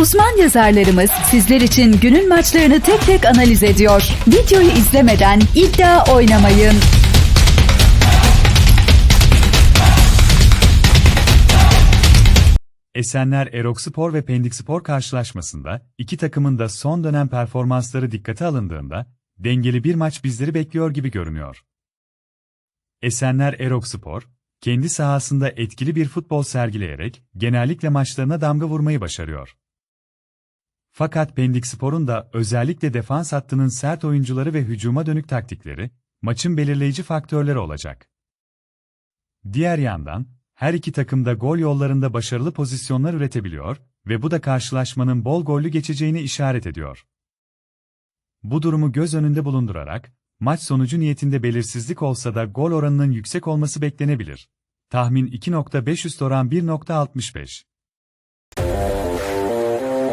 Uzman yazarlarımız sizler için günün maçlarını tek tek analiz ediyor. Videoyu izlemeden iddia oynamayın. Esenler Erokspor ve Pendikspor karşılaşmasında iki takımın da son dönem performansları dikkate alındığında dengeli bir maç bizleri bekliyor gibi görünüyor. Esenler Erokspor, kendi sahasında etkili bir futbol sergileyerek genellikle maçlarına damga vurmayı başarıyor. Fakat Pendikspor'un da özellikle defans hattının sert oyuncuları ve hücuma dönük taktikleri, maçın belirleyici faktörleri olacak. Diğer yandan, her iki takım da gol yollarında başarılı pozisyonlar üretebiliyor ve bu da karşılaşmanın bol gollü geçeceğini işaret ediyor. Bu durumu göz önünde bulundurarak, maç sonucu niyetinde belirsizlik olsa da gol oranının yüksek olması beklenebilir. Tahmin 2.5 üst oran 1.65.